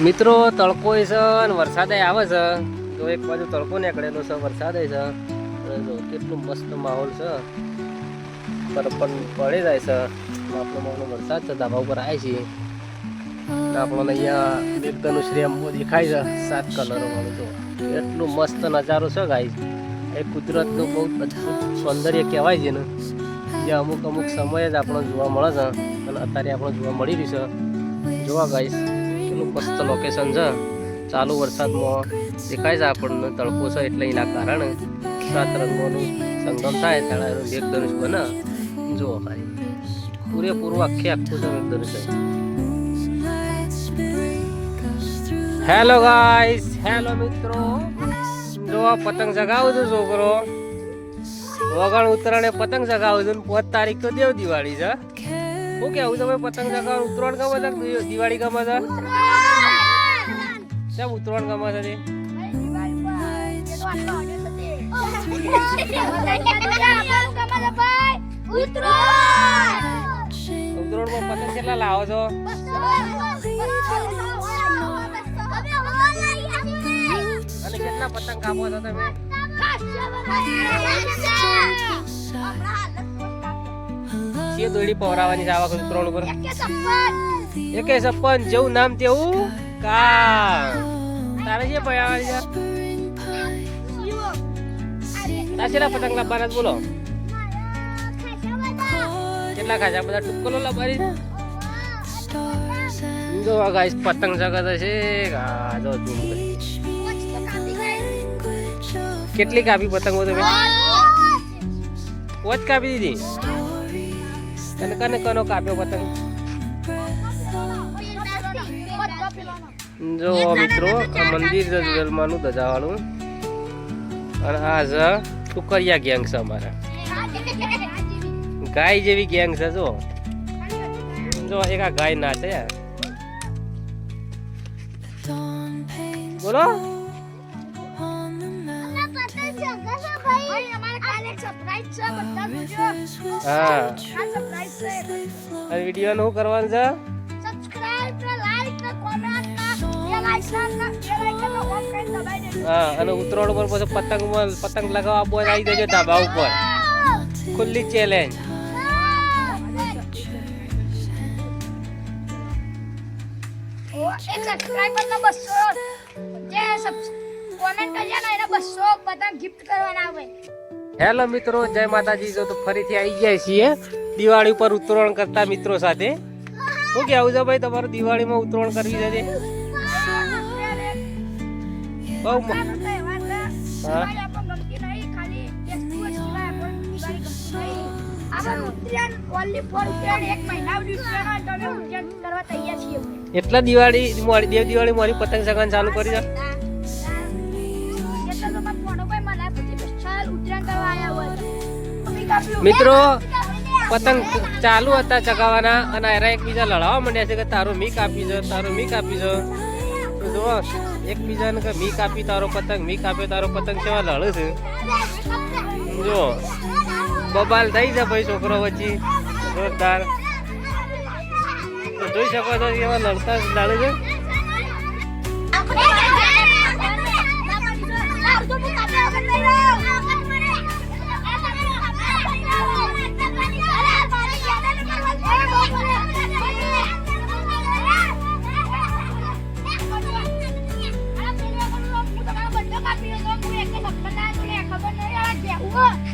મિત્રો, તડકો છે અને વરસાદ આવે છે. તો એક બાજુ તડકો નીકળેલો છે, વરસાદ છે. કેટલું મસ્ત માહોલ છે. પર પણ પડી જાય છે. આપણો માનો વરસાદ છે. ધાબા ઉપર આવે છે આપણને અહીંયા એકદમ શ્રી અંબો દેખાય છે. સાત કલરો વાળું તો એટલું મસ્ત નજારો છે ગાઈ એ કુદરતનું બહુ અદભુત સૌંદર્ય કહેવાય છે ને. જે અમુક અમુક સમયે જ આપણને જોવા મળે છે. અને અત્યારે આપણને જોવા મળી રહ્યું છે. જોવા ગાઈશ કેટલું મસ્ત લોકેશન છે. ચાલુ વરસાદમાં દેખાય છે આપણને તડકો છે એટલે એના કારણે સાત રંગોનું સંગમ થાય ત્યારે એનું મેઘધનુષ બને, જુઓ ખાલી. પૂરેપૂરું આખે આખું છે મેઘધનુષ હેલો ગાઈસ હેલો મિત્રો. જો પતંગ ચગાવું છું છોકરો. વગણ ઉત્તરાયણે પતંગ ચગાવું છું પાંચ તારીખ તો દેવ દિવાળી છે. શું કેવું તમે પતંગ ચગાવવાનું ઉત્તરાયણ ગમે છે દિવાળી ગમે છે કેમ ઉત્તરાયણ ગમે છે ઉત્તરાયણમાં પતંગ કેટલા લાવો છો અને કેટલા પતંગ કાપો છો તમે શી દોડી પવરાવાની છે આવા ઉત્તરાયણ ઉપર. એકે સપન જેવું નામ તેવું કા તારે જે પયાવાની છે? તારે પતંગ લાવવાના બોલો. કેટલા ખાજા? બધા ટુકલો લાવવાની? જો ગાઈસ પતંગ જગત છે આ જો કેટલી કાપી પતંગો તમે? કોચ કાપી દીધી? અને કને કનો કાપ્યો પતંગ. જો મિત્રો આ મંદિર જલમાનું ધજાવાળું. અને આ છે ટુકરિયા ગેંગ છે અમારા. ગાય જેવી ગેંગ છે જો. જો એક આ ગાય નાચે યાર. બોલો હા આ વીડિયો નું કરવાનું છે? હા અને ઉત્તરાયણ પર પછી પતંગ પતંગ લગાવવા બોલ આવી જજો ધાબા ઉપર. ખુલ્લી ચેલેન્જ હેલો મિત્રો જય માતાજી. જો તો ફરીથી આવી ગયા છીએ દિવાળી ઉપર ઉત્તરાયણ કરતા મિત્રો સાથે. શું કેવું છે ભાઈ તમારું દિવાળીમાં ઉત્તરાયણ કરવી છે બહુ એટલા દિવાળી દેવ દિવાળી મારી પતંગ ચગાવવાનું ચાલુ કરી દે. મિત્રો, પતંગ ચાલુ હતા ચગાવવાના અને એરા એકબીજા લડાવવા માંડ્યા છે કે તારો મી કાપી છે તારો મી કાપી જો. જુઓ, એકબીજાને કે મી કાપી તારો પતંગ મી કાપ્યો તારો પતંગ કેવા લડે છે. જો બબાલ થઈ છે ભાઈ છોકરો વચ્ચે. જોરદાર. જોઈ શકો છો કેવા લડતા લડે છે. Look!